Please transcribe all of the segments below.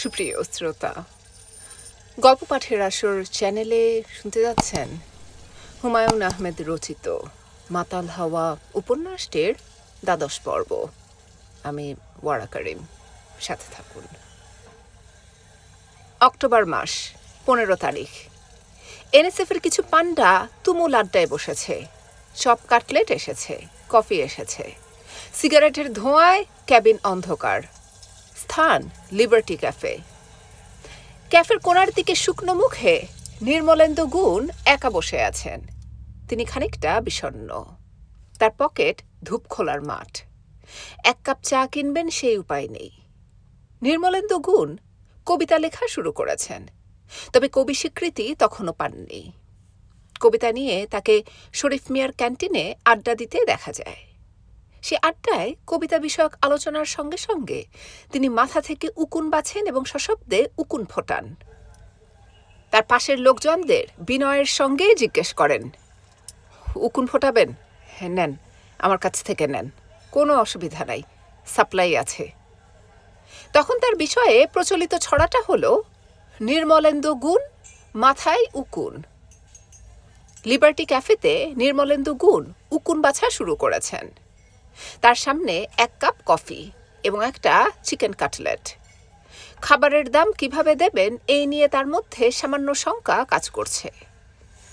সুপ্রিয় শ্রোতা, গল্প পাঠের আসর চ্যানেলে শুনতে যাচ্ছেন হুমায়ুন আহমেদ রচিত মাতাল হাওয়া উপন্যাসটির দ্বাদশ পর্ব। আমি ওয়ারা করিম, সাথে থাকুন। অক্টোবর মাস, পনেরো তারিখ। এনএসএফের কিছু পান্ডা তুমুল আড্ডায় বসেছে। চপ কাটলেট এসেছে, কফি এসেছে। সিগারেটের ধোঁয়ায় ক্যাবিন অন্ধকার। স্থান লিবার্টি ক্যাফে ক্যাফের কোনার দিকে শুকনো মুখে নির্মলেন্দু গুণ একা বসে আছেন। তিনি খানিকটা বিষণ্ণ। তার পকেট ধূপ খোলার মাঠ। এক কাপ চা কিনবেন সেই উপায় নেই। নির্মলেন্দু গুণ কবিতা লেখা শুরু করেছেন। তবে কবি স্বীকৃতি তখনও পাননি। কবিতা নিয়ে তাকে শরীফ মিয়ার ক্যান্টিনে আড্ডা দিতে দেখা যায়। সে আড্ডায় কবিতা বিষয়ক আলোচনার সঙ্গে সঙ্গে তিনি মাথা থেকে উকুন বাছেন এবং সশব্দে উকুন ফোটান। তার পাশের লোকজনদের বিনয়ের সঙ্গে জিজ্ঞেস করেন, উকুন ফোটাবেন? হ্যাঁ নেন, আমার কাছ থেকে নেন, কোনো অসুবিধা নাই, সাপ্লাই আছে। তখন তার বিষয়ে প্রচলিত ছড়াটা হল, নির্মলেন্দু গুণ, মাথায় উকুন। লিবার্টি ক্যাফেতে নির্মলেন্দু গুণ উকুন বাছা শুরু করেছেন। তার সামনে এক কাপ কফি এবং একটা চিকেন কাটলেট। খাবারের দাম কীভাবে দেবেন এই নিয়ে তার মধ্যে সামান্য শঙ্কা কাজ করছে।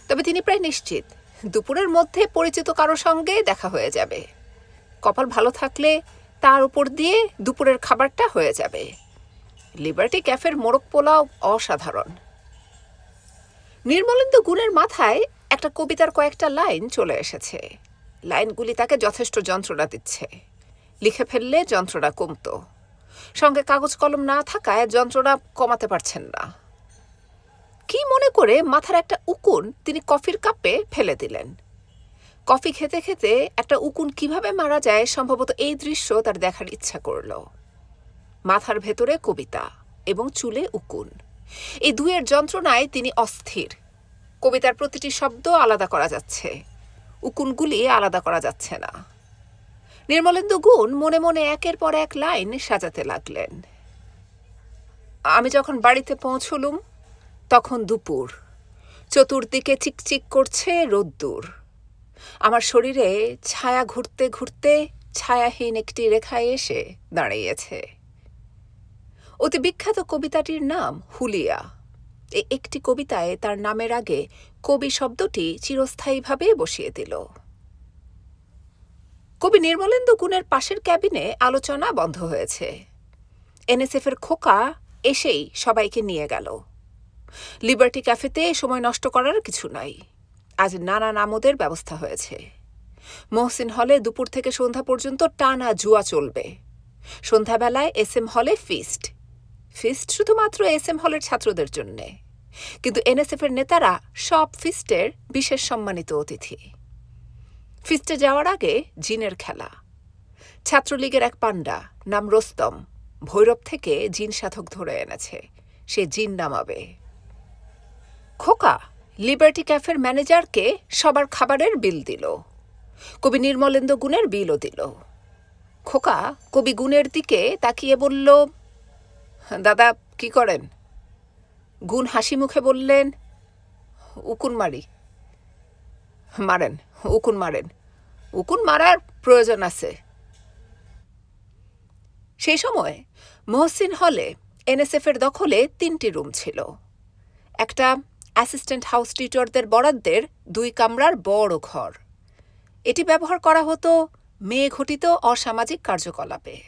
তবে তিনি প্রায় নিশ্চিত, দুপুরের মধ্যে পরিচিত কারও সঙ্গে দেখা হয়ে যাবে। কপাল ভালো থাকলে তার উপর দিয়ে দুপুরের খাবারটা হয়ে যাবে। লিবার্টি ক্যাফের মোরগ পোলাও অসাধারণ। নির্মলেন্দু গুণের মাথায় একটা কবিতার কয়েকটা লাইন চলে এসেছে। লাইনগুলি তাকে যথেষ্ট যন্ত্রণা দিচ্ছে। লিখে ফেললে যন্ত্রণা কমতো। সঙ্গে কাগজ কলম না থাকায় যন্ত্রণা কমাতে পারছেন না। কি মনে করে মাথার একটা উকুন তিনি কফির কাপে ফেলে দিলেন? কফি খেতে খেতে একটা উকুন কীভাবে মারা যায় সম্ভবত এই দৃশ্য তার দেখার ইচ্ছা করল। মাথার ভেতরে কবিতা এবং চুলে উকুন। এই দুয়ের যন্ত্রণায় তিনি অস্থির। কবিতার প্রতিটি শব্দ আলাদা করা যাচ্ছে। উকুনগুলি আলাদা করা যাচ্ছে না। নির্মলেন্দু গুণ মনে মনে একের পর এক লাইন সাজাতে লাগলেন। আমি যখন বাড়িতে পৌঁছলুম, তখন দুপুর। চতুর্দিকে চিকচিক করছে রোদ্দুর। আমার শরীরে ছায়া ঘুরতে ঘুরতে ছায়াহীন একটি রেখায় এসে দাঁড়িয়েছে। অতি বিখ্যাত কবিতাটির নাম হুলিয়া। এই একটি কবিতায় তার নামের আগে কবি শব্দটি চিরস্থায়ীভাবে বসিয়ে দিল। কবি নির্মলেন্দু গুণের পাশের ক্যাবিনে আলোচনা বন্ধ হয়েছে। এনএসএফের খোকা এসেই সবাইকে নিয়ে গেল। লিবার্টি ক্যাফেতে সময় নষ্ট করার কিছু নাই। আজ নানা নামদের ব্যবস্থা হয়েছে। মহসিন হলে দুপুর থেকে সন্ধ্যা পর্যন্ত টানা জুয়া চলবে। সন্ধ্যাবেলায় এস এম হলে ফিস্ট। ফিস্ট শুধুমাত্র এস এম হলের ছাত্রদের জন্যে। কিন্তু এনএসএফের নেতারা সব ফিস্টের বিশেষ সম্মানিত অতিথি। ফিস্টে যাওয়ার আগে জিনের খেলা। ছাত্রলীগের এক পাণ্ডা, নাম রোস্তম, ভৈরব থেকে জিন সাধক ধরে এনেছে। সে জিন নামাবে। খোকা, লিবার্টি ক্যাফের ম্যানেজারকে সবার খাবারের বিল দিল। কবি নির্মলেন্দু গুণের বিলও দিল। খোকা কবি গুণের দিকে তাকিয়ে বলল, দাদা, কি করেন? গুণ হাসি মুখে বললেন, উকুন মারি। মারেন, উকুন মারেন। উকুন মারার প্রয়োজন আছে। সেই সময় মহসিন হলে এনএসএফের দখলে তিনটি রুম ছিল। একটা অ্যাসিস্ট্যান্ট হাউস টিচারদের বরাদ্দের দুই কামরার বড় ঘর। এটি ব্যবহার করা হতো মেয়ে ঘটিত অসামাজিক কার্যকলাপে।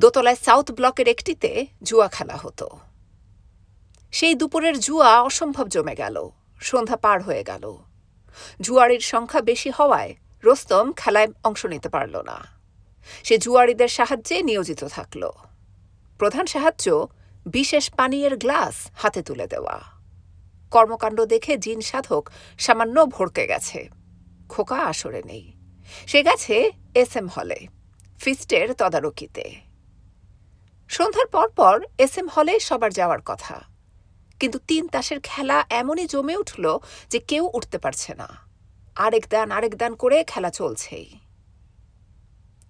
দোতলায় সাউথ ব্লকের একটিতে জুয়া খেলা হতো। সেই দুপুরের জুয়া অসম্ভব জমে গেল। সন্ধ্যা পার হয়ে গেল। জুয়ারির সংখ্যা বেশি হওয়ায় রোস্তম খেলায় অংশ নিতে পারল না। সে জুয়ারিদের সাহায্যে নিয়োজিত থাকল। প্রধান সাহায্য, বিশেষ পানীয়ের গ্লাস হাতে তুলে দেওয়া। কর্মকাণ্ড দেখে জিন সাধক সামান্য ভড়কে গেছে। খোকা আসরে নেই। সে গেছে এস এম হলে, ফিস্টের তদারকিতে। সন্ধ্যার পর পর এস এম হলে সবার যাওয়ার কথা। কিন্তু তিন তাসের খেলা এমনই জমে উঠল যে কেউ উঠতে পারছে না। আরেক দান আরেক দান করে খেলা চলছেই।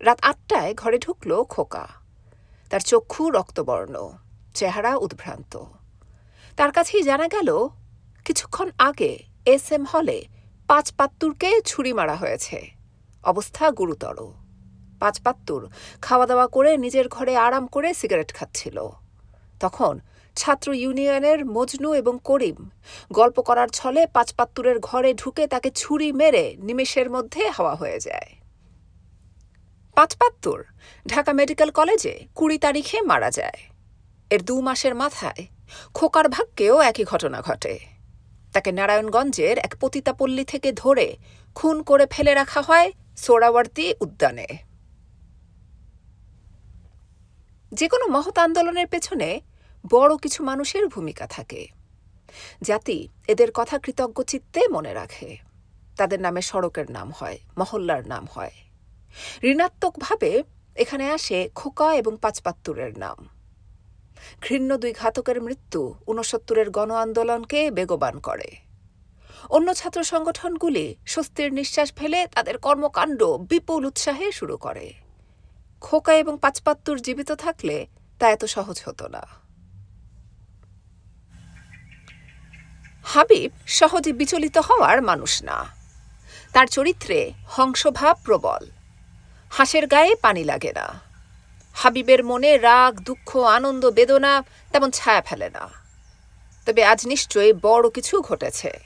রাত আটটায় ঘরে ঢুকল খোকা। তার চক্ষু রক্তবর্ণ, চেহারা উদ্ভ্রান্ত। তার কাছেই জানা গেল, কিছুক্ষণ আগে এস এম হলে পাঁচ পাত্তুরকে ছুরি মারা হয়েছে। অবস্থা গুরুতর। পাঁচ পাত্তুর খাওয়া দাওয়া করে নিজের ঘরে আরাম করে সিগারেট খাচ্ছিল। তখন ছাত্র ইউনিয়নের মজনু এবং করিম। গল্প করার ছলে পাঁচপাত্তুরের ঘরে ঢুকে তাকে ছুরি মেরে নিমেষের মধ্যে হাওয়া হয়ে যায়। পাঁচপাত্তুর, ঢাকা মেডিকেল কলেজে কুড়ি তারিখে মারা যায়। এর দু মাসের মাথায় খোকার ভাগ্যেও একই ঘটনা ঘটে। তাকে নারায়ণগঞ্জের এক পতিতাপল্লী থেকে ধরে খুন করে ফেলে রাখা হয় সোরাবর্তী উদ্যানে। যে কোনো মহৎ আন্দোলনের পেছনে বড় কিছু মানুষের ভূমিকা থাকে। জাতি এদের কথা কৃতজ্ঞ চিত্তে মনে রাখে। তাদের নামে সড়কের নাম হয়, মহল্লার নাম হয়। ঋণাত্মকভাবে এখানে আসে খোকা এবং পাঁচপাত্তুরের নাম। ঘৃণ্য দুই ঘাতকের মৃত্যু ঊনসত্তরের গণ আন্দোলনকে বেগবান করে। অন্য ছাত্র সংগঠনগুলি স্বস্তির নিঃশ্বাস ফেলে তাদের কর্মকাণ্ড বিপুল উৎসাহে শুরু করে। খোকা এবং পাঁচপাত্তুর জীবিত থাকলে তা এত সহজ হতো না। হাবিব সহজে বিচলিত হওয়ার মানুষ না। তার চরিত্রে হংসভাব প্রবল। হাঁসের গায়ে পানি লাগে না। হাবিবের মনে রাগ, দুঃখ, আনন্দ, বেদনা তেমন ছায়া ফেলে না। তবে আজ নিশ্চয়ই বড় কিছু ঘটেছে।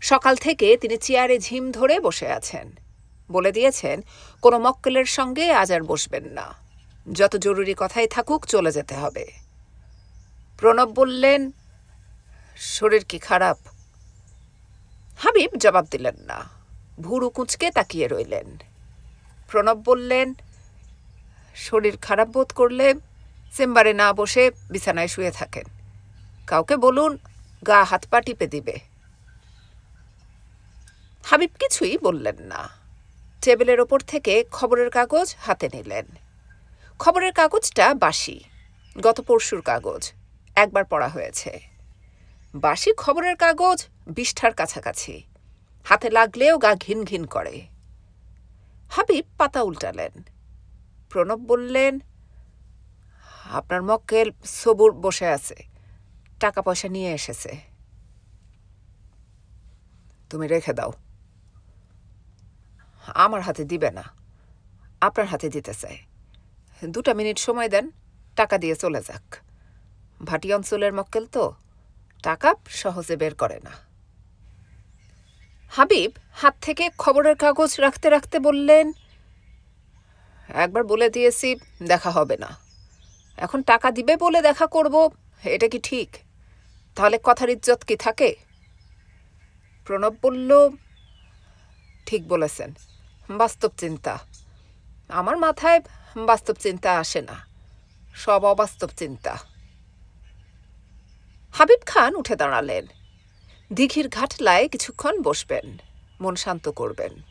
সকাল থেকে তিনি চেয়ারে ঝিম ধরে বসে আছেন। বলে দিয়েছেন, কোনো মক্কেলের সঙ্গে আজ আর বসবেন না। যত জরুরি কথাই থাকুক চলে যেতে হবে। প্রণব বললেন শরীর কি খারাপ? হাবিব জবাব দিলেন না। ভুরু কুঁচকে তাকিয়ে রইলেন। প্রণব বললেন, শরীর খারাপ বোধ করলে চেম্বারে না বসে বিছানায় শুয়ে থাকেন। কাউকে বলুন, গা হাত পা টিপে দিবে। হাবিব কিছুই বললেন না। টেবিলের ওপর থেকে খবরের কাগজ হাতে নিলেন। খবরের কাগজটা বাসি গত পরশুর কাগজ, একবার পড়া হয়েছে। বাসি খবরের কাগজ বিষ্ঠার কাছাকাছি। হাতে লাগলেও গা ঘিন ঘিন করে। হাবিব পাতা উল্টালেন। প্রণব বললেন, আপনার মক্কেল সবুর বসে আছে। টাকা পয়সা নিয়ে এসেছে। তুমি রেখে দাও। আমার হাতে দিবে না। আপনার হাতে দিতে চাই। দুটা মিনিট সময় দেন, টাকা দিয়ে চলে যাক। ভাটি অঞ্চলের মক্কেল তো। টাকা সহজে বের করে না। হাবিব হাত থেকে খবরের কাগজ রাখতে রাখতে বললেন, একবার বলে দিয়েছি, দেখা হবে না। এখন টাকা দিবে বলে দেখা করব, এটা কি ঠিক? তাহলে কথার ইজ্জত কি থাকে? প্রণব বলল, ঠিক বলেছেন। বাস্তব চিন্তা। আমার মাথায় বাস্তব চিন্তা আসে না। সব অবাস্তব চিন্তা। হাবিব খান উঠে দাঁড়ালেন। দিঘির ঘাটলায় কিছুক্ষণ বসবেন, মন শান্ত করবেন।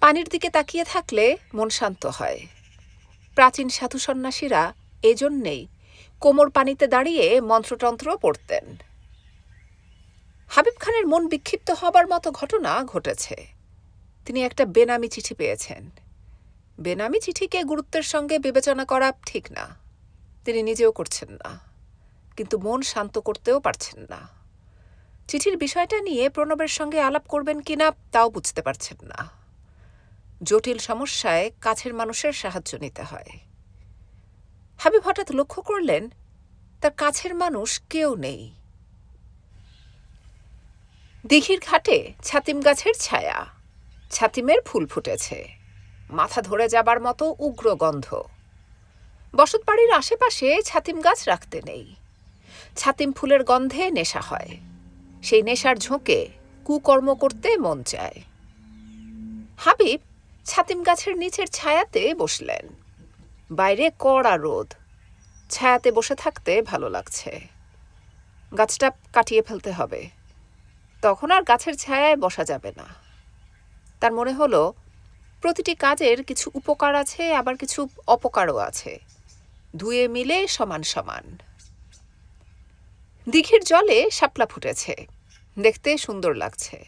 পানির দিকে তাকিয়ে থাকলে মন শান্ত হয়। প্রাচীন সাধু সন্ন্যাসীরা এজন্যেই কোমর পানিতে দাঁড়িয়ে মন্ত্রতন্ত্র পড়তেন। হাবিব খানের মন বিক্ষিপ্ত হবার মতো ঘটনা ঘটেছে। তিনি একটা বেনামি চিঠি পেয়েছেন। বেনামি চিঠিকে গুরুত্বের সঙ্গে বিবেচনা করা ঠিক না। তিনি নিজেও করছেন না। কিন্তু মন শান্ত করতেও পারছেন না। চিঠির বিষয়টা নিয়ে প্রণবের সঙ্গে আলাপ করবেন কিনা তাও বুঝতে পারছেন না। জটিল সমস্যায় কাছের মানুষের সাহায্য নিতে হয়। হাবিব হঠাৎ লক্ষ্য করলেন, তার কাছের মানুষ কেউ নেই। দিঘির ঘাটে ছাতিম গাছের ছায়া। ছাতিমের ফুল ফুটেছে। মাথা ধরে যাবার মতো উগ্র গন্ধ। বসতবাড়ির আশেপাশে ছাতিম গাছ রাখতে নেই। ছাতিম ফুলের গন্ধে নেশা হয়। সেই নেশার ঝোঁকে কুকর্ম করতে মন চায়। হাবিব ছাতিম গাছের নিচের ছায়াতে বসলেন। বাইরে কড়া রোদ। ছায়াতে বসে থাকতে ভালো লাগছে। গাছটা কাটিয়ে ফেলতে হবে। তখন আর গাছের ছায়ায় বসা যাবে না। তার মনে হলো, প্রতিটি কাজের কিছু উপকার আছে, আবার কিছু অপকারও আছে। ধুয়ে মিলে সমান সমান। দিঘির জলে শাপলা ফুটেছে। দেখতে সুন্দর লাগছে।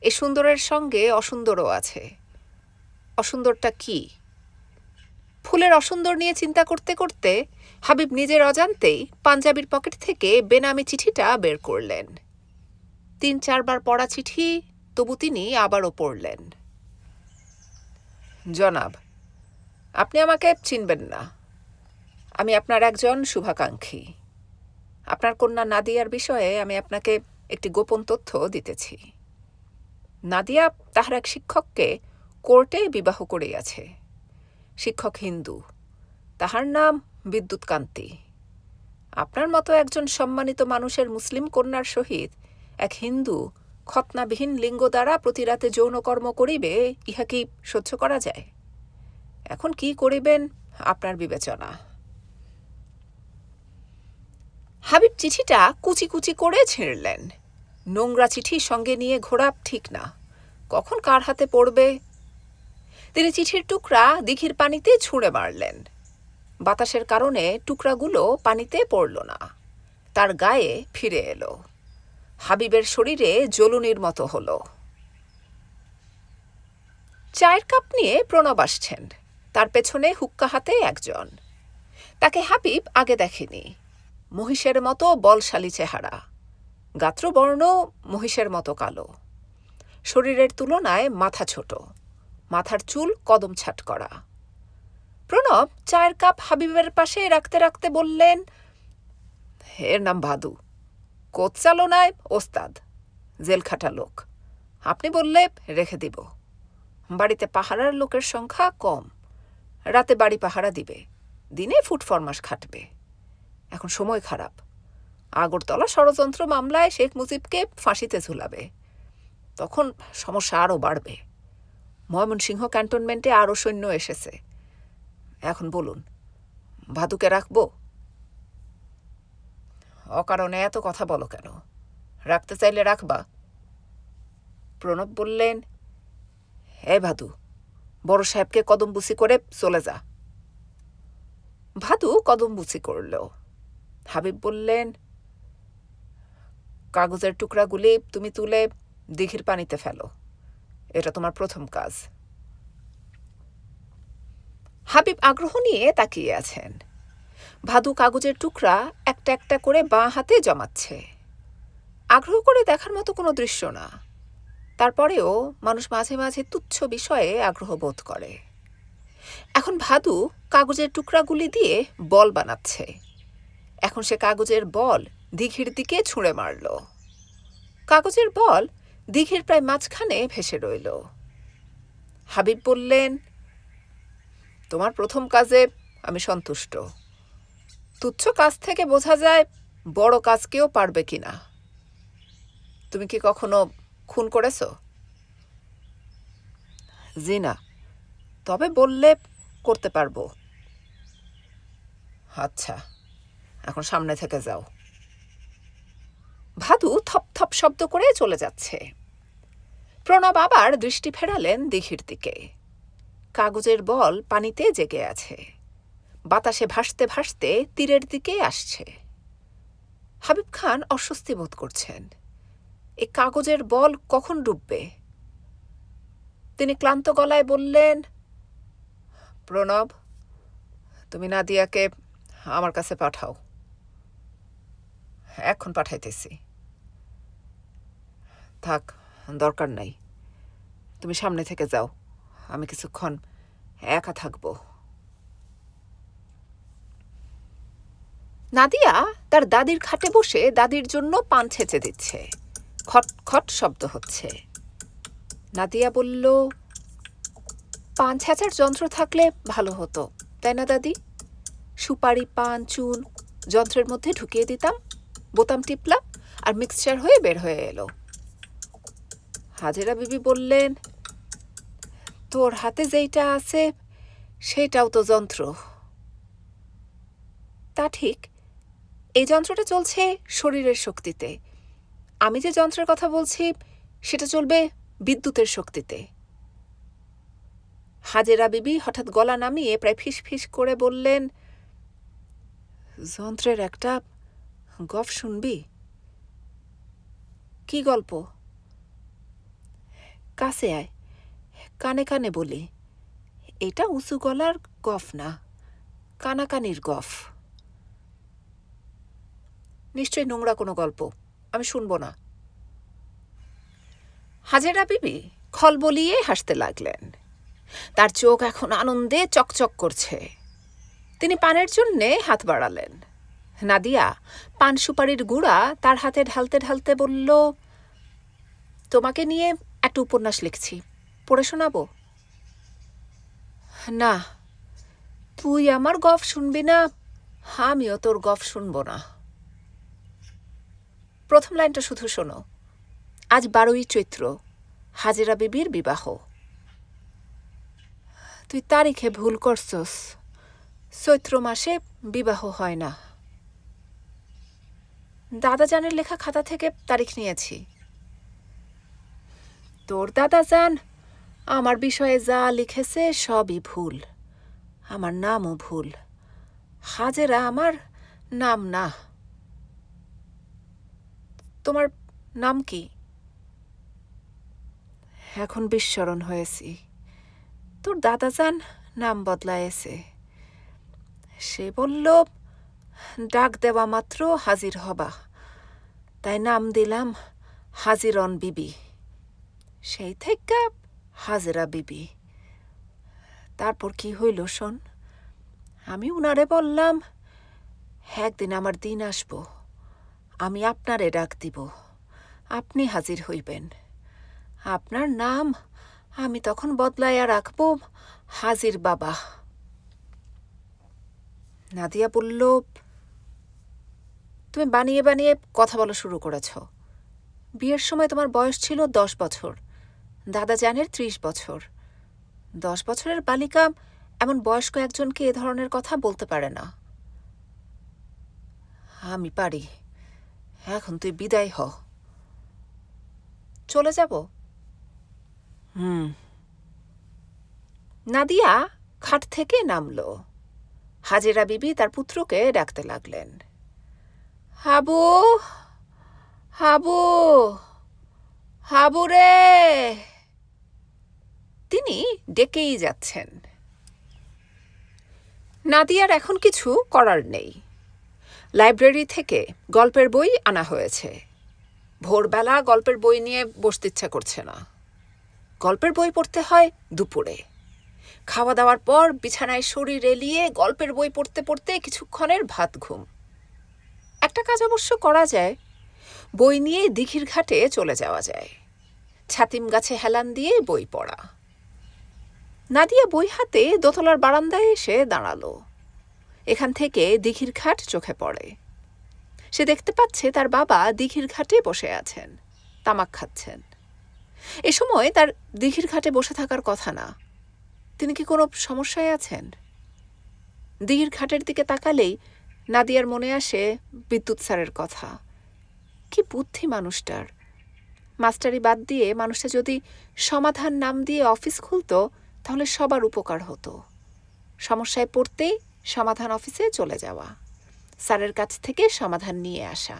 এ সুন্দরের সঙ্গে অসুন্দরও আছে। অসুন্দরটা কি? ফুলের অসুন্দর নিয়ে চিন্তা করতে করতে হাবিব নিজের অজান্তেই পাঞ্জাবির পকেট থেকে বেনামি চিঠিটা বের করলেন। তিন চারবার পড়া চিঠি, তবু তিনি আবারও পড়লেন। জনাব, আপনি আমাকে চিনবেন না। আমি আপনার একজন শুভাকাঙ্ক্ষী। আপনার কন্যা নাদিয়ার বিষয়ে আমি আপনাকে একটি গোপন তথ্য দিতেছি। নাদিয়া তাহার এক শিক্ষককে কোর্টে বিবাহ করিয়াছে। শিক্ষক হিন্দু। তাহার নাম বিদ্যুৎকান্তি আপনার মতো একজন সম্মানিত মানুষের মুসলিম কন্যার সহিত এক হিন্দু খতনাবিহীন লিঙ্গ দ্বারা প্রতি রাতে যৌনকর্ম করিবে, ইহা কি সহ্য করা যায়? এখন কি করিবেন আপনার বিবেচনা? হাবিব চিঠিটা কুচি কুচি করে ছিঁড়লেন। নোংরা চিঠি সঙ্গে নিয়ে ঘোরা ঠিক না। কখন কার হাতে পড়বে? তিনি চিঠির টুকরা দিঘির পানিতে ছুঁড়ে মারলেন। বাতাসের কারণে টুকরাগুলো পানিতে পড়ল না। তার গায়ে ফিরে এলো। হাবিবের শরীরে জ্বলুনির মতো হলো। চায়ের কাপ নিয়ে প্রণব আসছেন। তার পেছনে হুক্কা হাতে একজন। তাকে হাবিব আগে দেখেনি। মহিষের মতো বলশালী চেহারা। গাত্রবর্ণ মহিষের মতো কালো। শরীরের তুলনায় মাথা ছোট। মাথার চুল কদম ছাট করা। প্রণব চায়ের কাপ হাবিবের পাশে রাখতে রাখতে বললেন, এর নাম ভাদু। কোচ চালনায় ওস্তাদ, জেলখাটা লোক। আপনি বললে রেখে দিব। বাড়িতে পাহারার লোকের সংখ্যা কম। রাতে বাড়ি পাহারা দিবে। দিনে ফুট ফরমাস খাটবে। এখন সময় খারাপ। আগরতলা ষড়যন্ত্র মামলায় শেখ মুজিবকে ফাঁসিতে ঝুলাবে। তখন সমস্যা আরও বাড়বে। ময়মনসিংহ ক্যান্টনমেন্টে আরও সৈন্য এসেছে। এখন বলুন, ভাদুকে রাখব? অকারণে এত কথা বলো কেন? রাখতে চাইলে রাখবা। প্রণব বললেন হে ভাদু, বড় সাহেবকে কদমবুসি করে চলে যা। ভাদু কদমবুসি করল। হাবিব বললেন, কাগজের টুকরাগুলি তুমি তুলে দিঘির পানিতে ফেলো। এটা তোমার প্রথম কাজ। হাবিব আগ্রহ নিয়ে তাকিয়ে আছেন। ভাদু কাগজের টুকরা একটা একটা করে বাঁ হাতে জমাচ্ছে। আগ্রহ করে দেখার মতো কোনো দৃশ্য না। তারপরেও মানুষ মাঝে মাঝে তুচ্ছ বিষয়ে আগ্রহ বোধ করে। এখন ভাদু কাগজের টুকরাগুলি দিয়ে বল বানাচ্ছে। এখন সে কাগজের বল দিঘির দিকে ছুঁড়ে মারল। কাগজের বল দিঘির প্রায় মাঝখানে ভেসে রইল। হাবিব বললেন, তোমার প্রথম কাজে আমি সন্তুষ্ট। তুচ্ছ কাজ থেকে বোঝা যায় বড় কাজকেও পারবে কি না। তুমি কি কখনো খুন করেছ? জি না, তবে বললে করতে পারব। আচ্ছা এখন সামনে থেকে যাও। ভাদু থপ থপ শব্দ করে চলে যাচ্ছে। প্রণব আবার দৃষ্টি ফেরালেন দিঘির দিকে। কাগজের বল পানিতে জেগে আছে। বাতাসে ভাসতে ভাসতে তীরের দিকে আসছে। হাবিব খান অস্বস্তি বোধ করছেন। এ কাগজের বল কখন ডুববে? তিনি ক্লান্ত গলায় বললেন, প্রণব, তুমি নাদিয়াকে আমার কাছে পাঠাও। এখন পাঠাইতেছি। থাক, দরকার নাই। তুমি সামনে থেকে যাও। আমি কিছুক্ষণ একা থাকব। নাদিয়া তার দাদির খাটে বসে দাদির জন্য পান ছেঁচে দিচ্ছে। খট খট শব্দ হচ্ছে। নাদিয়া বলল, পান ছেঁচার যন্ত্র থাকলে ভালো হতো, তাই না দাদি? সুপারি, পান, চুন, যন্ত্রের মধ্যে ঢুকিয়ে দিতাম বোতাম টিপলাম আর মিক্সচার হয়ে বের হয়ে এলো। হাজেরা বিবি বললেন, তোর হাতে যেইটা আছে, সেটাও তো যন্ত্র। তা ঠিক, এই যন্ত্রটা চলছে শরীরের শক্তিতে। আমি যে যন্ত্রের কথা বলছি, সেটা চলবে বিদ্যুতের শক্তিতে। হাজেরা বিবি হঠাৎ গলা নামিয়ে প্রায় ফিস ফিস করে বললেন, যন্ত্রের একটা গপ শুনবি? কি গল্প? কাছে আয়, কানে কানে বলি, এটা উঁচু গলার গফ না, কানাকানির গফ। নিশ্চয়ই নোংরা কোনো গল্প, আমি শুনব না। হাজেরা বিবি খল বলিয়ে হাসতে লাগলেন। তার চোখ এখন আনন্দে চকচক করছে। তিনি পানের জন্যে হাত বাড়ালেন। নাদিয়া পান সুপারির গুঁড়া তার হাতে ঢালতে ঢালতে বলল, তোমাকে নিয়ে একটা উপন্যাস লিখছি, পড়ে শোনাবো? না, তুই আমার গফ শুনবি না, আমিও তোর গফ শুনব না। প্রথম লাইনটা শুধু শোনো, আজ বারোই চৈত্র, হাজেরা বিবির বিবাহ। তুই তারিখে ভুল করছস, চৈত্র মাসে বিবাহ হয় না। দাদা জানের লেখা খাতা থেকে তারিখ নিয়েছি। তোর দাদা জান আমার বিষয়ে যা লিখেছে সবই ভুল। আমার নামও ভুল। হাজেরা আমার নাম না। তোমার নাম কি? এখন বিস্মরণ হয়েছি। তোর দাদা যান নাম বদলায়েছে। সে বলল ডাক দেওয়া মাত্র হাজির হবা। তাই নাম দিলাম হাজিরন বিবি। সেই থেকে হাজেরা বিবি। তারপর কি হইল শোন? আমি উনারে বললাম, একদিন আমার দিন আসব, আমি আপনারে ডাক দিব, আপনি হাজির হইবেন। আপনার নাম আমি তখন বদলাইয়া রাখব, হাজির বাবা। নাদিয়া বলল তুমি বানিয়ে বানিয়ে কথা বলা শুরু করেছ। বিয়ের সময় তোমার বয়স ছিল দশ বছর, দাদা জানের ত্রিশ বছর। দশ বছরের বালিকা এমন বয়স্ক একজনকে এ ধরনের কথা বলতে পারে না। আমি পারি। এখন তুই বিদায় হ। চলে যাব? হুম। নাদিয়া খাট থেকে নামল। হাজেরা বিবি তার পুত্রকে ডাকতে লাগলেন। হাবু হাবু হাবু রে। তিনি ডেকেই যাচ্ছেন। নাদিয়ার এখন কিছু করার নেই। লাইব্রেরি থেকে গল্পের বই আনা হয়েছে। ভোরবেলা গল্পের বই নিয়ে বসতে ইচ্ছা করছে না। গল্পের বই পড়তে হয় দুপুরে। খাওয়া দাওয়ার পর বিছানায় শরীর এলিয়ে গল্পের বই পড়তে পড়তে কিছুক্ষণের ভাত ঘুম। একটা কাজ অবশ্য করা যায়। বই নিয়ে দিঘির ঘাটে চলে যাওয়া যায়। ছাতিম গাছে হেলান দিয়ে বই পড়া। নাদিয়া বই হাতে দোতলার বারান্দায় এসে দাঁড়াল। এখান থেকে দিঘির ঘাট চোখে পড়ে। সে দেখতে পাচ্ছে তার বাবা দিঘির ঘাটে বসে আছেন, তামাক খাচ্ছেন। এ সময় তার দিঘির ঘাটে বসে থাকার কথা না। তিনি কি কোনো সমস্যায় আছেন? দিঘির ঘাটের দিকে তাকালেই নাদিয়ার মনে আসে বিদ্যুৎ স্যারের কথা। কি বুদ্ধি মানুষটার। মাস্টারি বাদ দিয়ে মানুষটা যদি সমাধান নাম দিয়ে অফিস খুলতো, তাহলে সবার উপকার হতো। সমস্যায় পড়তেই সমাধান অফিসে চলে যাওয়া। স্যারের কাছ থেকে সমাধান নিয়ে আসা।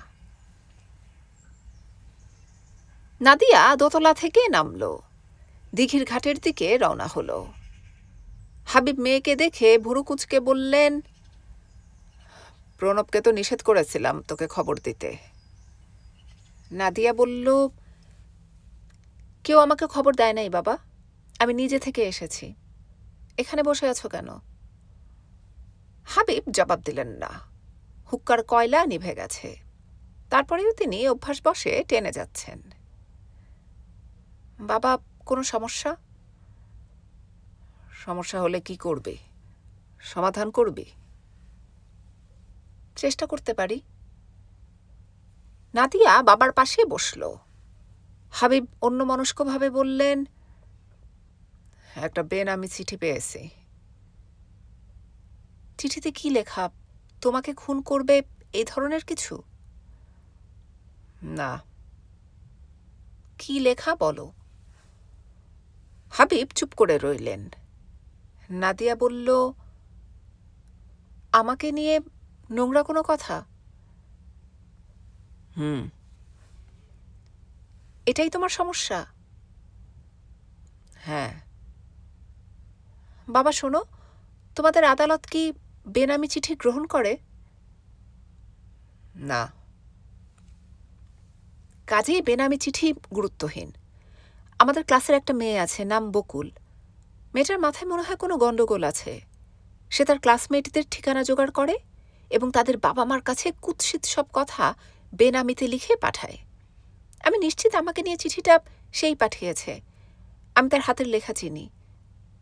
নাদিয়া দোতলা থেকে নামল। দিঘির ঘাটের দিকে রওনা হলো। হাবিব মেয়েকে দেখে ভুরু কুচকে বললেন প্রণবকে তো নিষেধ করেছিলাম তোকে খবর দিতে। নাদিয়া বলল, কেউ আমাকে খবর দেয় নাই বাবা। আমি নিজে থেকে এসেছি। এখানে বসে আছো কেন? হাবিব জবাব দিলেন না। হুক্কার কয়লা নিভে গেছে। তারপরেও তিনি অভ্যাস বসে টেনে যাচ্ছেন। বাবা, কোনো সমস্যা? সমস্যা হলে কি করবে? সমাধান করবে? চেষ্টা করতে পারি। নাদিয়া বাবার পাশে বসল। হাবিব অন্যমনস্কভাবে বললেন, একটা বেন আমি চিঠি পেয়েছি। চিঠিতে কি লেখা? তোমাকে খুন করবে এই ধরনের কিছু? না। কি লেখা বলো? হাবিব চুপ করে রইলেন। নাদিয়া বলল, আমাকে নিয়ে নোংরা কোনো কথা? হুম। এটাই তোমার সমস্যা? হ্যাঁ। বাবা শোনো তোমাদের আদালত কি বেনামি চিঠি গ্রহণ করে? না। কাজেই বেনামি চিঠি গুরুত্বহীন। আমাদের ক্লাসের একটা মেয়ে আছে নাম বকুল। মেয়েটার মাথায় মনে হয় কোনো গণ্ডগোল আছে। সে তার ক্লাসমেটদের ঠিকানা জোগাড় করে? এবং তাদের বাবা মার কাছে কুৎসিত সব কথা বেনামিতে লিখে পাঠায়। আমি নিশ্চিত আমাকে নিয়ে চিঠিটা সেই পাঠিয়েছে। আমি তার হাতের লেখা চিনি।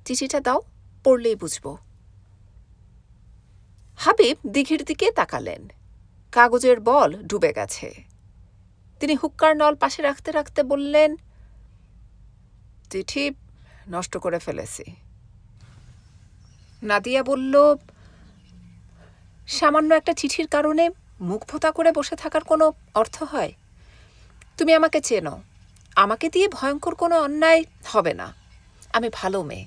চিঠিটা দাও, পড়লেই বুঝব। হাবিব দিঘির দিকে তাকালেন। কাগজের বল ডুবে গেছে। তিনি হুক্কার নল পাশে রাখতে রাখতে বললেন, চিঠি নষ্ট করে ফেলেছি। নাদিয়া বলল সামান্য একটা চিঠির কারণে মুখ ভোতা করে বসে থাকার কোনো অর্থ হয়? তুমি আমাকে চেনো। আমাকে দিয়ে ভয়ঙ্কর কোনো অন্যায় হবে না। আমি ভালো মেয়ে।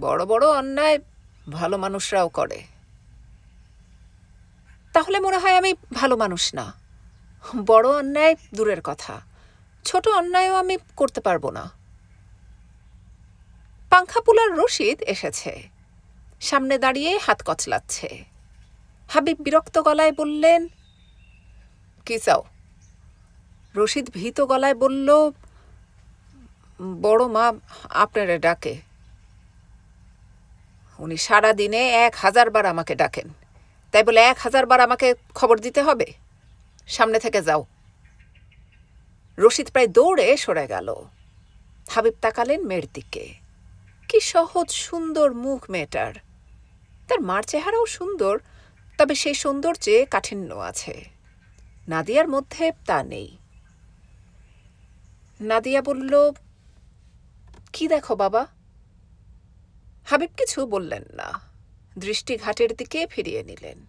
বড় বড় অন্যায় ভালো মানুষরাও করে। তাহলে মনে হয় আমি ভালো মানুষ না। বড় অন্যায় দূরের কথা। ছোট অন্যায়ও আমি করতে পারব না। পাংখাপুলার রশিদ এসেছে। সামনে দাঁড়িয়ে হাত কচলাচ্ছে। হাবিব বিরক্ত গলায় বললেন, কি চাও? রশিদ ভীত গলায় বলল, বড় মা আপনারে ডাকে। উনি সারা দিনে এক হাজার বার আমাকে ডাকেন। তাই বলে এক হাজার বার আমাকে খবর দিতে হবে? সামনে থেকে যাও। রশিদ প্রায় দৌড়ে সরে গেল। হাবিব তাকালেন মেয়ের দিকে। কি সহজ সুন্দর মুখ মেয়েটার! তার মার চেহারাও সুন্দর, তবে সেই সৌন্দর্যে কাঠিন্য আছে। নাদিয়ার মধ্যে তা নেই। নাদিয়া বলল, কি দেখো বাবা? হাবিব কিছু বললেন না। দৃষ্টি ঘাটের দিকে ফিরিয়ে নিলেন।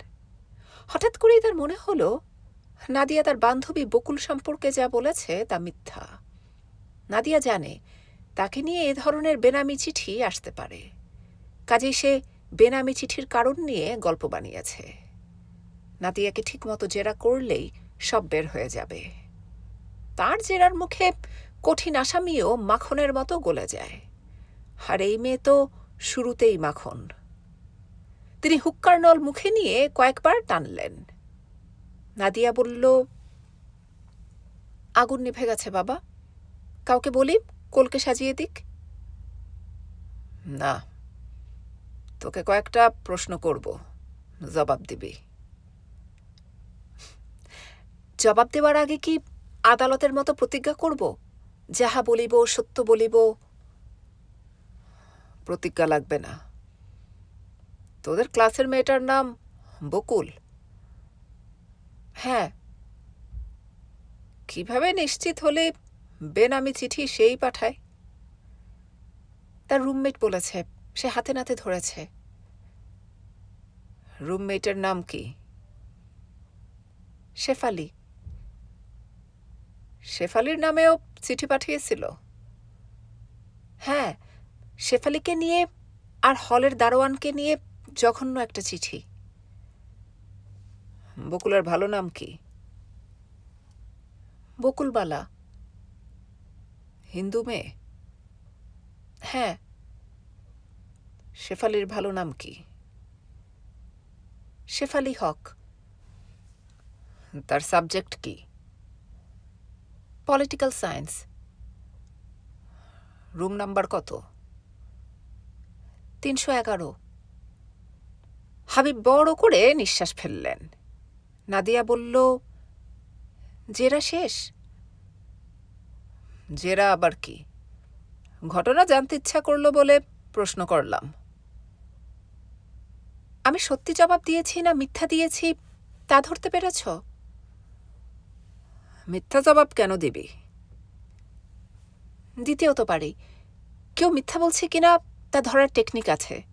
হঠাৎ করেই তার মনে হলো, নাদিয়া তার বান্ধবী বকুল সম্পর্কে যা বলেছে তা মিথ্যা। নাদিয়া জানে, তাকে নিয়ে এ ধরনের বেনামি চিঠি আসতে পারে। কাজেই সে বেনামি চিঠির কারণ নিয়ে গল্প বানিয়েছে। নাদিয়াকে ঠিকমতো জেরা করলেই সব বের হয়ে যাবে। তার জেরার মুখে কঠিন আসামিও মাখনের মতো গলে যায়। আর এই মেয়ে তো শুরুতেই মাখন। তিনি হুক্কার নল মুখে নিয়ে কয়েকবার টানলেন। নাদিয়া বলল, আগুন নিভে গেছে বাবা। কাউকে বলি, কোলকে সাজিয়ে দিক? না। তোকে কয়েকটা প্রশ্ন করব। জবাব দিবি। জবাব দেওয়ার আগে কি আদালতের মতো প্রতিজ্ঞা করব? যাহা বলিব, সত্য বলিব, প্রতিজ্ঞা লাগবে না। তোদের ক্লাসের মেয়েটার নাম বকুল। হ্যাঁ। কীভাবে নিশ্চিত হলে বেনামি চিঠি সেই পাঠায়? তার রুমমেট বলেছে সে হাতে নাতে ধরেছে। রুমমেটের নাম কি? শেফালি। শেফালির নামেও চিঠি পাঠিয়েছিল? হ্যাঁ শেফালিকে নিয়ে আর হলের দারোয়ানকে নিয়ে জঘন্য একটা চিঠি। বকুলের ভালো নাম কি? বকুলবালা। হিন্দু মেয়ে? হ্যাঁ শেফালির ভালো নাম কি? শেফালি হক। তার সাবজেক্ট কি? Political science. রুম নাম্বার কত? তিনশো এগারো। হাবিব বড় করে নিঃশ্বাস ফেললেন। নাদিয়া বলল, জেরা শেষ? জেরা আবার কি? ঘটনা জানতে ইচ্ছা করল বলে প্রশ্ন করলাম। আমি সত্যি জবাব দিয়েছি না মিথ্যা দিয়েছি তা ধরতে পেরেছ? মিথ্যা জবাব কেন দিবি? দ্বিতীয় তো পারি কেউ মিথ্যা বলছে কিনা তা ধরার টেকনিক আছে।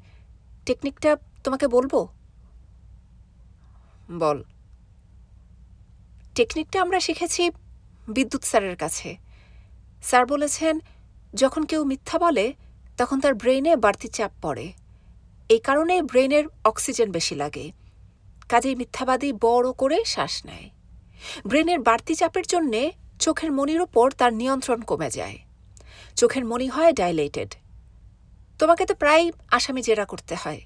টেকনিকটা তোমাকে বলব? বল। টেকনিকটা আমরা শিখেছি বিদ্যুৎ স্যারের কাছে। স্যার বলেছেন যখন কেউ মিথ্যা বলে তখন তার ব্রেইনে বাড়তি চাপ পড়ে। এই কারণে ব্রেনের অক্সিজেন বেশি লাগে। কাজেই মিথ্যাবাদী বড় করে শ্বাস নেয়। ব্রেনের বাড়তি চাপের জন্যে চোখের মনির ওপর তার নিয়ন্ত্রণ কমে যায়। চোখের মনি হয় ডাইলেটেড তোমাকে তো প্রায় আসামি জেরা করতে হয়।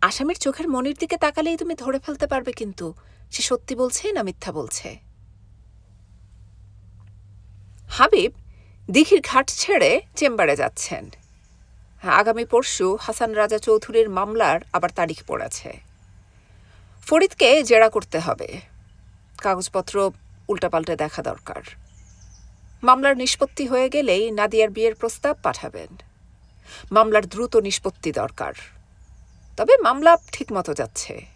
আসামির চোখের মনির দিকে তাকালেই তুমি ধরে ফেলতে পারবে কিন্তু সে সত্যি বলছে না মিথ্যা বলছে? হাবিব দিঘির ঘাট ছেড়ে চেম্বারে যাচ্ছেন। আগামী পরশু হাসান রাজা চৌধুরীর মামলার আবার তারিখ পড়েছে। ফরিদকে জেরা করতে হবে। কাগজপত্র উল্টাপাল্টে দেখা দরকার। মামলার নিষ্পত্তি হয়ে গেলেই নাদিয়ার বিয়ের প্রস্তাব পাঠাবেন। মামলার দ্রুত নিষ্পত্তি দরকার। তবে মামলা ঠিকমতো যাচ্ছে।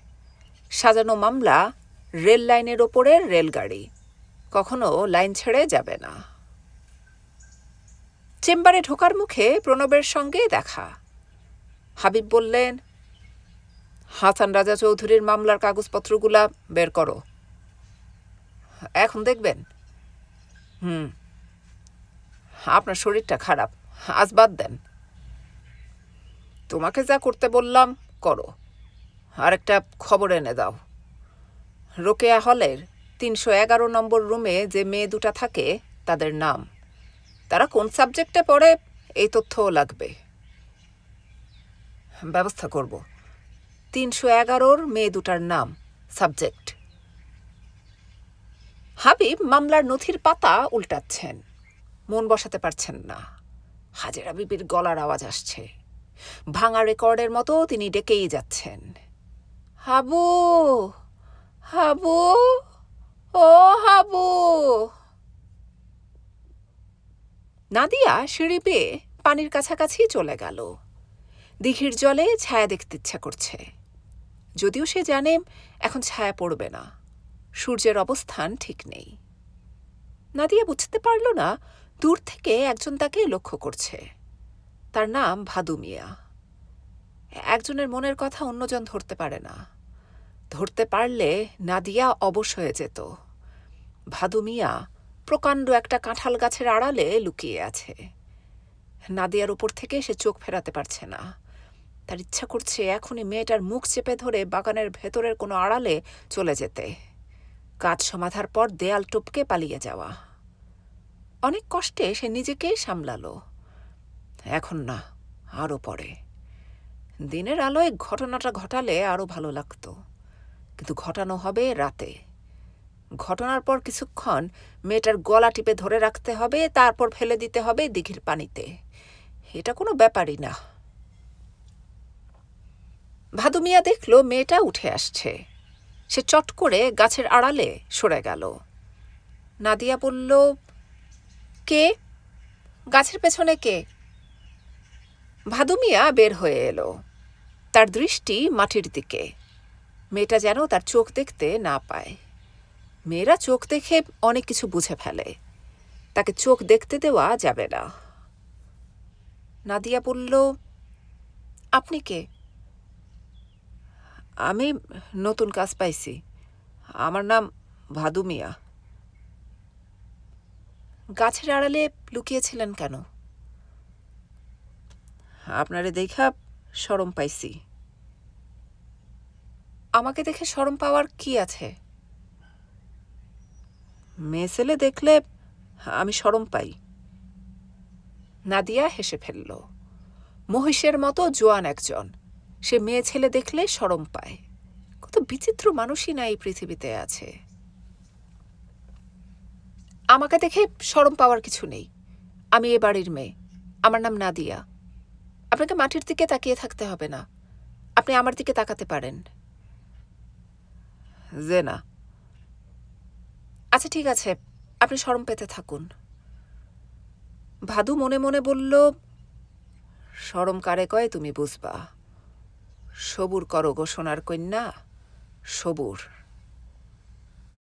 সাজানো মামলা রেল লাইনের ওপরের রেলগাড়ি। কখনো লাইন ছেড়ে যাবে না। চেম্বারে ঢোকার মুখে প্রণবের সঙ্গে দেখা। হাবিব বললেন, হাসান রাজা চৌধুরীর মামলার কাগজপত্রগুলা বের করো। এখন দেখবেন। হুম। আপনার শরীরটা খারাপ। আজ বাদ দেন। তোমাকে যা করতে বললাম, করো। আরেকটা খবর এনে দাও। রোকেয়া হলের তিনশো এগারো নম্বর রুমে যে মেয়ে দুটা থাকে, তাদের নাম। তারা কোন সাবজেক্টে পড়ে, এই তথ্যও লাগবে। ব্যবস্থা করব। তিনশো এগারোর মেয়ে দুটার নাম, সাবজেক্ট। হাবিব মামলার নথির পাতা উল্টাচ্ছেন। মন বসাতে পারছেন না। হাজেরা বিবির গলার আওয়াজ আসছে। ভাঙা রেকর্ডের মতো তিনি ডেকেই যাচ্ছেন। হাবু! হাবু! ও হাবু! নাদিয়া সিঁড়ি পেয়ে পানির কাছাকাছি চলে গেল। দিঘির জলে ছায়া দেখতে ইচ্ছা করছে। যদিও সে জানে এখন ছায়া পড়বে না। সূর্যের অবস্থান ঠিক নেই। নাদিয়া বুঝতে পারল না দূর থেকে একজন তাকে লক্ষ্য করছে। তার নাম ভাদু মিয়া। একজনের মনের কথা অন্যজন ধরতে পারে না। ধরতে পারলে নাদিয়া অবশ হয়ে যেত। ভাদু মিয়া প্রকাণ্ড একটা কাঁঠাল গাছের আড়ালে লুকিয়ে আছে। নাদিয়ার উপর থেকে সে চোখ ফেরাতে পারছে না। তার ইচ্ছা করছে এখনই মেয়েটার মুখ চেপে ধরে বাগানের ভেতরের কোনো আড়ালে চলে যেতে। কাজ সমাধার পর দেয়াল টপকে পালিয়ে যাওয়া। অনেক কষ্টে সে নিজেকেই সামলালো। এখন না, আরও পরে। দিনের আলোয় ঘটনাটা ঘটালে আরও ভালো লাগতো। কিন্তু ঘটানো হবে রাতে। ঘটনার পর কিছুক্ষণ মেয়েটার গলা টিপে ধরে রাখতে হবে, তারপর ফেলে দিতে হবে দিঘির পানিতে। এটা কোনো ব্যাপারই না। ভাদু মিয়া দেখল মেয়েটা উঠে আসছে। সে চট করে গাছের আড়ালে সরে গেল। নাদিয়া বলল, কে? গাছের পেছনে কে? ভাদু মিয়া বের হয়ে এলো। তার দৃষ্টি মাটির দিকে। মেয়েটা যেন তার চোখ দেখতে না পায়। মেয়েরা চোখ দেখে অনেক কিছু বুঝে ফেলে। তাকে চোখ দেখতে দেওয়া যাবে না। নাদিয়া বলল, আপনি কে? আমি নতুন কাজ পাইছি। আমার নাম ভাদু মিয়া। গাছের আড়ালে লুকিয়েছিলেন কেন? আপনারে দেখা সরম পাইছি। আমাকে দেখে সরম পাওয়ার কি আছে? মেয়ে ছেলে দেখলে আমি সরম পাই। নাদিয়া হেসে ফেলল, মহিষের মতো জোয়ান একজন, সে মেয়ে ছেলে দেখলে সরম পায়। কত বিচিত্র মানুষই না এই পৃথিবীতে আছে। আমাকে দেখে সরম পাওয়ার কিছু নেই। আমি এ বাড়ির মেয়ে। আমার নাম নাদিয়া। আপনাকে মাটির দিকে তাকিয়ে থাকতে হবে না। আপনি আমার দিকে তাকাতে পারেন। যে না আচ্ছা ঠিক আছে। আপনি সরম পেতে থাকুন। ভাদু মনে মনে বলল, সরম কারে কয় তুমি বুঝবা? সবুর করো গো সোনার কন্যা, সবুর।